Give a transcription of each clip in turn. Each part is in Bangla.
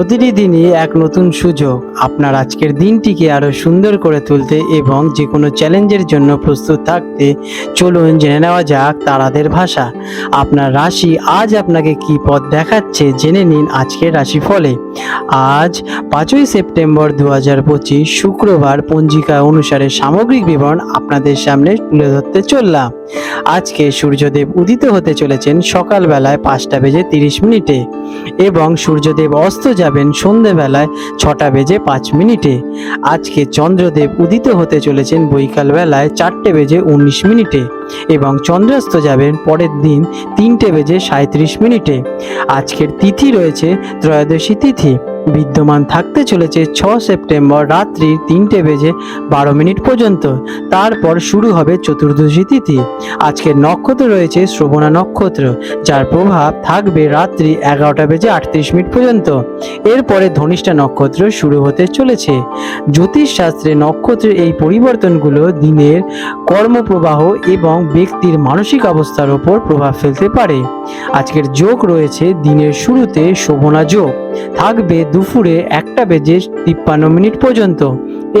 প্রতিটি দিনই এক নতুন সুযোগ। আপনার আজকের দিনটিকে আরও সুন্দর করে তুলতে এবং যে কোনো চ্যালেঞ্জের জন্য প্রস্তুত থাকতে চলুন জেনে নেওয়া যাক তারাদের ভাষা। আপনার রাশি আজ আপনাকে কি পথ দেখাচ্ছে জেনে নিন আজকের রাশি ফলে আজ পাঁচই সেপ্টেম্বর দু হাজার পঁচিশ শুক্রবার পঞ্জিকা অনুসারে সামগ্রিক বিবরণ আপনাদের সামনে তুলে ধরতে চললাম। আজকে সূর্যদেব উদিত হতে চলেছেন সকালবেলায় পাঁচটা বেজে তিরিশ মিনিটে এবং সূর্যদেব অস্ত যাবেন সন্ধেবেলায় ছটা বেজে পাঁচ মিনিটে। আজকে চন্দ্রদেব উদিত হতে চলেছেন বৈকালবেলায় চারটে বেজে উনিশ মিনিটে এবং চন্দ্রাস্ত যাবেন পরের দিন তিনটে বেজে সাঁত্রিশ মিনিটে। আজকের তিথি রয়েছে ত্রয়োদশী তিথি। বিদ্যমান থাকতে চলেছে ছ সেপ্টেম্বর রাত্রি তিনটে বেজে বারো মিনিট পর্যন্ত। তারপর শুরু হবে চতুর্দশী তিথি। আজকের নক্ষত্র রয়েছে শ্রবণা নক্ষত্র, যার প্রভাব থাকবে রাত্রি এগারোটা বেজে আটত্রিশ মিনিট পর্যন্ত। এরপরে ধনিষ্ঠা নক্ষত্র শুরু হতে চলেছে। জ্যোতিষ শাস্ত্রে নক্ষত্রের এই পরিবর্তনগুলো দিনের কর্মপ্রবাহ এবং ব্যক্তির মানসিক অবস্থার ওপর প্রভাব ফেলতে পারে। আজকের যোগ রয়েছে দিনের শুরুতে শোভনা যোগ। থাকবে দুপুরে একটা বেজে তিপ্পান্ন মিনিট পর্যন্ত।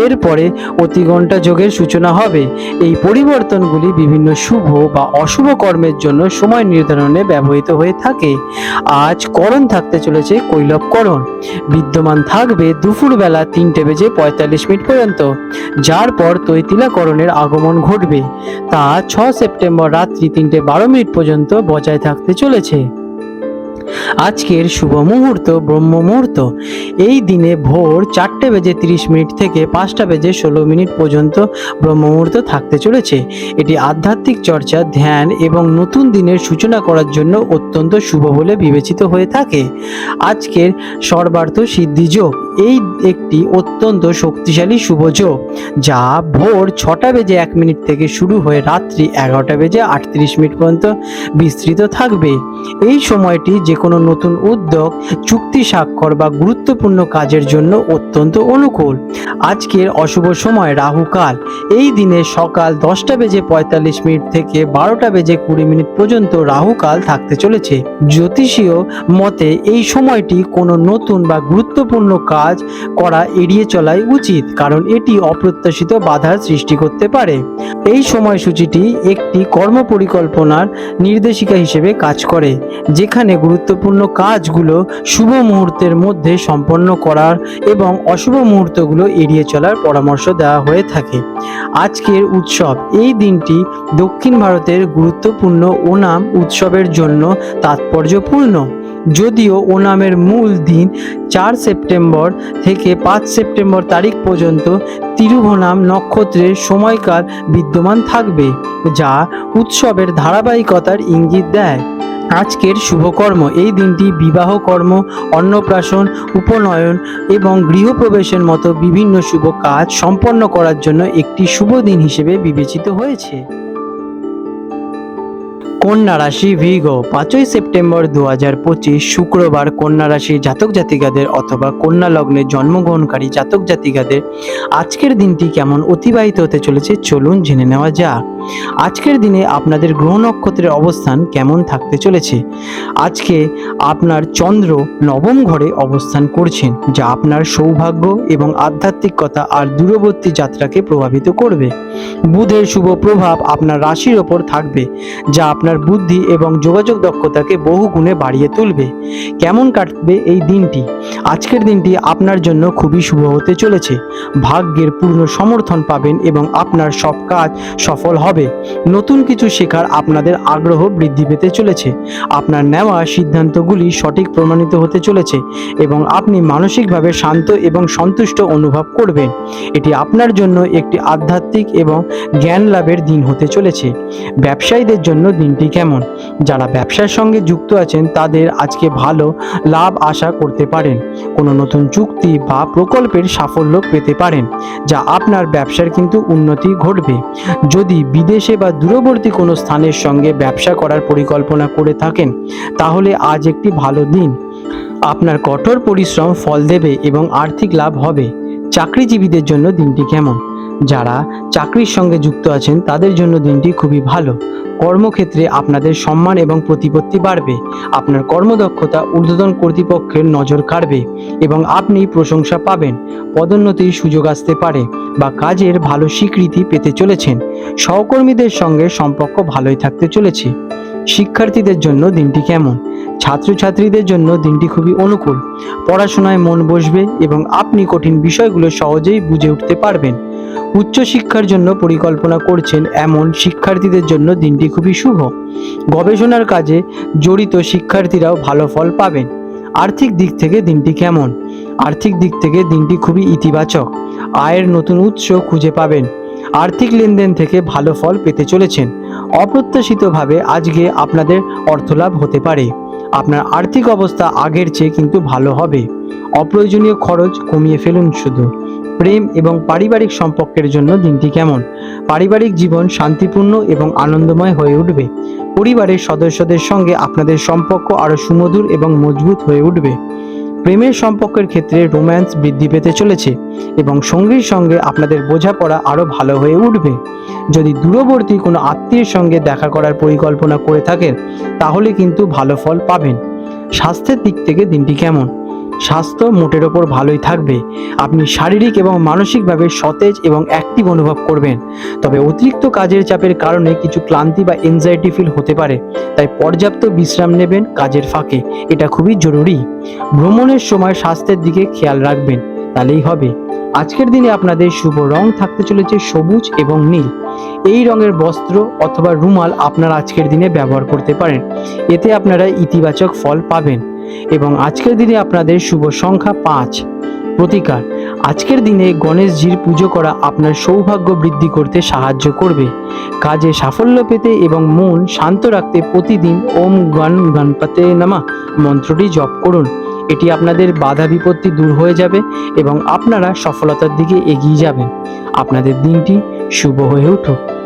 এরপরে অতিঘণ্টা যোগের সূচনা হবে। এই পরিবর্তনগুলি বিভিন্ন শুভ বা অশুভ কর্মের জন্য সময় নির্ধারণে ব্যবহৃত হয়ে থাকে। আজ করণ থাকতে চলেছে কৈলবকরণ। বিদ্যমান থাকবে দুপুরবেলা তিনটে বেজে পঁয়তাল্লিশ মিনিট পর্যন্ত, যার পর তৈতিলাকরণের আগমন ঘটবে। তা ছ সেপ্টেম্বর রাত্রি তিনটে বারো মিনিট পর্যন্ত বজায় থাকতে চলেছে। আজকের শুভ মুহূর্ত, ব্রহ্ম মুহূর্ত। এই দিনে ভোর চারটে বেজে তিরিশ মিনিট থেকে পাঁচটা বেজে ষোলো মিনিট পর্যন্ত ব্রহ্ম মুহূর্ত থাকতে চলেছে। এটি আধ্যাত্মিক চর্চা, ধ্যান এবং নতুন দিনের সূচনা করার জন্য অত্যন্ত শুভ বলে বিবেচিত হয়ে থাকে। আজকের সর্বার্থ সিদ্ধি যোগ। এই একটি অত্যন্ত শক্তিশালী শুভ যোগ, যা ভোর ছটা বেজে এক মিনিট থেকে শুরু হয়ে রাত্রি এগারোটা বেজে আটত্রিশ মিনিট পর্যন্ত বিস্তৃত থাকবে। এই সময়টি যে কোনো নতুন উদ্যোগ, চুক্তি স্বাক্ষর বা গুরুত্বপূর্ণ কাজের জন্য অত্যন্ত অনুকূল। আজকের অশুভ সময় রাহুকাল এই দিনে সকাল দশটা বেজে পঁয়তাল্লিশ মিনিট থেকে বারোটা বেজে কুড়ি মিনিট পর্যন্ত রাহুকাল থাকতে চলেছে। জ্যোতিষীয় মতে এই সময়টি কোনো নতুন বা গুরুত্বপূর্ণ কাজ করা এড়িয়ে চলাই উচিত, কারণ এটি অপ্রত্যাশিত বাধার সৃষ্টি করতে পারে। এই সময়সূচিটি একটি কর্ম পরিকল্পনার নির্দেশিকা হিসেবে কাজ করে, যেখানে গুরুত্বপূর্ণ কাজগুলো শুভ মুহূর্তের মধ্যে সম্পন্ন করার এবং অশুভ মুহূর্তগুলো এড়িয়ে চলার পরামর্শ দেওয়া হয়ে থাকে। আজকের উৎসব, এই দিনটি দক্ষিণ ভারতের গুরুত্বপূর্ণ ওনাম উৎসবের জন্য তাৎপর্যপূর্ণ। যদিও ওনামের মূল দিন চার সেপ্টেম্বর থেকে পাঁচ সেপ্টেম্বর তারিখ পর্যন্ত তিরুভনাম নক্ষত্রের সময়কাল বিদ্যমান থাকবে, যা উৎসবের ধারাবাহিকতার ইঙ্গিত দেয়। আজকের শুভকর্ম, এই দিনটি বিবাহ কর্ম, অন্নপ্রাশন, উপনয়ন এবং গৃহপ্রবেশের মতো বিভিন্ন শুভ কাজ সম্পন্ন করার জন্য একটি শুভ দিন হিসেবে বিবেচিত হয়েছে। কন্যা রাশি ভিগো, পাঁচই সেপ্টেম্বর দু হাজার পঁচিশ, শুক্রবার কন্যা রাশি জাতক জাতিকাদের অথবা কন্যা লগ্নে জন্মগ্রহণকারী জাতক জাতিকাদের আজকের দিনটি কেমন অতিবাহিত হতে চলেছে চলুন জেনে নেওয়া যাক। আজকের দিনে আপনাদের গ্রহ নক্ষত্রের অবস্থান কেমন থাকতে চলেছে? আজকে আপনার চন্দ্র নবম ঘরে অবস্থান করছেন, যা আপনার সৌভাগ্য এবং আধ্যাত্মিকতা আর দূরবর্তী যাত্রাকে প্রভাবিত করবে। বুধের শুভ প্রভাব আপনার রাশির ওপর থাকবে, যা আপনার বুদ্ধি এবং যোগাযোগ দক্ষতাকে বহু গুণে বাড়িয়ে তুলবে। কেমন কাটবে এই দিনটি? আজকের দিনটি আপনার জন্য খুবই শুভ হতে চলেছে। ভাগ্যের পূর্ণ সমর্থন পাবেন এবং আপনার সব কাজ সফল হবে। নতুন কিছু শেখার আপনাদের আগ্রহ বৃদ্ধি পেতে চলেছে। আপনার নেওয়া সিদ্ধান্তগুলি সঠিক প্রমাণিত হতে চলেছে এবং আপনি মানসিকভাবে শান্ত এবং সন্তুষ্ট অনুভব করবেন। এটি আপনার জন্য একটি আধ্যাত্মিক এবং জ্ঞান লাভের দিন হতে চলেছে। ব্যবসায়ীদের জন্য দিনটি কেমন? যারা ব্যবসার সঙ্গে যুক্ত আছেন, তাদের আজকে ভালো লাভ আশা করতে পারেন। কোনো নতুন চুক্তি বা প্রকল্পের সাফল্য পেতে পারেন, যা আপনার ব্যবসার কিন্তু উন্নতি ঘটবে। যদি বিদেশে বা দূরবর্তী কোনো স্থানের সঙ্গে ব্যবসা করার পরিকল্পনা করে থাকেন, তাহলে আজ একটি ভালো দিন। আপনার কঠোর পরিশ্রম ফল দেবে এবং আর্থিক লাভ হবে। চাকরিজীবীদের জন্য দিনটি কেমন? যারা চাকরির সঙ্গে যুক্ত আছেন, তাদের জন্য দিনটি খুবই ভালো। কর্মক্ষেত্রে আপনাদের সম্মান এবং প্রতিপত্তি বাড়বে। আপনার কর্মদক্ষতা ঊর্ধ্বতন কর্তৃপক্ষের নজর কাড়বে এবং আপনি প্রশংসা পাবেন। পদোন্নতির সুযোগ আসতে পারে বা কাজের ভালো স্বীকৃতি পেতে চলেছেন। সহকর্মীদের সঙ্গে সম্পর্ক ভালোই থাকতে চলেছে। শিক্ষার্থীদের জন্য দিনটি কেমন? ছাত্রছাত্রীদের জন্য দিনটি খুবই অনুকূল। পড়াশোনায় মন বসবে এবং আপনি কঠিন বিষয়গুলো সহজেই বুঝে উঠতে পারবেন। উচ্চশিক্ষার জন্য পরিকল্পনা করছেন এমন শিক্ষার্থীদের জন্য দিনটি খুবই শুভ। গবেষণার কাজে জড়িত শিক্ষার্থীরাও ভালো ফল পাবেন। আর্থিক দিক থেকে দিনটি কেমন? আর্থিক দিক থেকে দিনটি খুবই ইতিবাচক। আয়ের নতুন উৎস খুঁজে পাবেন। আর্থিক লেনদেন থেকে ভালো ফল পেতে চলেছেন। অপ্রত্যাশিতভাবে আজকে আপনাদের অর্থলাভ হতে পারে। আপনার আর্থিক অবস্থা আগের চেয়ে কিন্তু ভালো হবে। অপ্রয়োজনীয় খরচ কমিয়ে ফেলুন শুধু। প্রেম এবং পারিবারিক সম্পর্কের জন্য দিনটি কেমন? পারিবারিক জীবন শান্তিপূর্ণ এবং আনন্দময় হয়ে উঠবে। পরিবারের সদস্যদের সঙ্গে আপনাদের সম্পর্ক আরও সুমধুর এবং মজবুত হয়ে উঠবে। প্রেমের সম্পর্কের ক্ষেত্রে রোম্যান্স বৃদ্ধি পেতে চলেছে এবং সঙ্গীর সঙ্গে আপনাদের বোঝাপড়া আরও ভালো হয়ে উঠবে। যদি দূরবর্তী কোনো আত্মীয়ের সঙ্গে দেখা করার পরিকল্পনা করে থাকেন, তাহলে কিন্তু ভালো ফল পাবেন। স্বাস্থ্যের দিক থেকে দিনটি কেমন? স্বাস্থ্য মোটের ওপর ভালোই থাকবে। আপনি শারীরিক এবং মানসিকভাবে সতেজ এবং অ্যাক্টিভ অনুভব করবেন। তবে অতিরিক্ত কাজের চাপের কারণে কিছু ক্লান্তি বা এনজাইটি ফিল হতে পারে। তাই পর্যাপ্ত বিশ্রাম নেবেন কাজের ফাঁকে। এটা খুবই জরুরি। ভ্রমণের সময় স্বাস্থ্যের দিকে খেয়াল রাখবেন। তাহলেই হবে। আজকের দিনে আপনাদের শুভ রং থাকতে চলেছে সবুজ এবং নীল। এই রঙের বস্ত্র অথবা রুমাল আপনারা আজকের দিনে ব্যবহার করতে পারেন। এতে আপনারা ইতিবাচক ফল পাবেন। এবং আজকের দিনে আপনাদের শুভ সংখ্যা পাঁচ। প্রতিকার, আজকের দিনে গণেশজির পুজো করা আপনার সৌভাগ্য বৃদ্ধি করতে সাহায্য করবে। কাজে সাফল্য পেতে এবং মন শান্ত রাখতে প্রতিদিন ওম গণ গণপতে নামা মন্ত্রটি জপ করুন। এটি আপনাদের বাধা বিপত্তি দূর হয়ে যাবে এবং আপনারা সফলতার দিকে এগিয়ে যাবেন। আপনাদের দিনটি শুভ হয়ে উঠুক।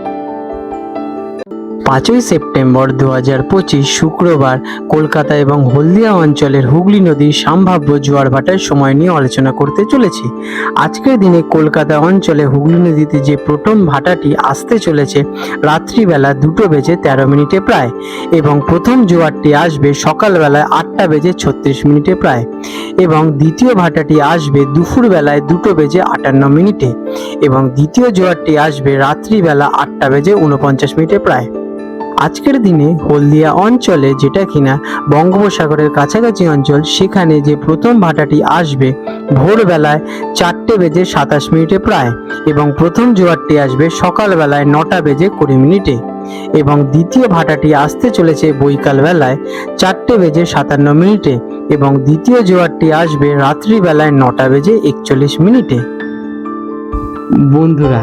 পাঁচই সেপ্টেম্বর দু হাজার পঁচিশ শুক্রবার কলকাতা এবং হলদিয়া অঞ্চলের হুগলি নদীর সম্ভাব্য জোয়ার ভাটার সময় নিয়ে আলোচনা করতে চলেছি। আজকের দিনে কলকাতা অঞ্চলে হুগলি নদীতে যে প্রথম ভাটাটি আসতে চলেছে, রাত্রিবেলা দুটো বেজে তেরো মিনিটে প্রায় এবং প্রথম জোয়ারটি আসবে সকালবেলায় আটটা বেজে ছত্রিশ মিনিটে প্রায় এবং দ্বিতীয় ভাটাটি আসবে দুপুরবেলায় দুটো বেজে আটান্ন মিনিটে এবং দ্বিতীয় জোয়ারটি আসবে রাত্রিবেলা আটটা বেজে উনপঞ্চাশ মিনিটে প্রায়। আজকের দিনে হলদিয়া অঞ্চলে যেটা কিনা বঙ্গোপসাগরের কাছাকাছি অঞ্চল, সেখানে যে প্রথম ভাটাটি আসবে ভোরবেলায় চারটে বেজে সাতাশ মিনিটে প্রায় এবং প্রথম জোয়ারটি আসবে সকালবেলায় নটা বেজে কুড়ি মিনিটে এবং দ্বিতীয় ভাটাটি আসতে চলেছে বৈকাল বেলায় চারটে বেজে সাতান্ন মিনিটে এবং দ্বিতীয় জোয়ারটি আসবে রাত্রিবেলায় নটা বেজে একচল্লিশ মিনিটে। বন্ধুরা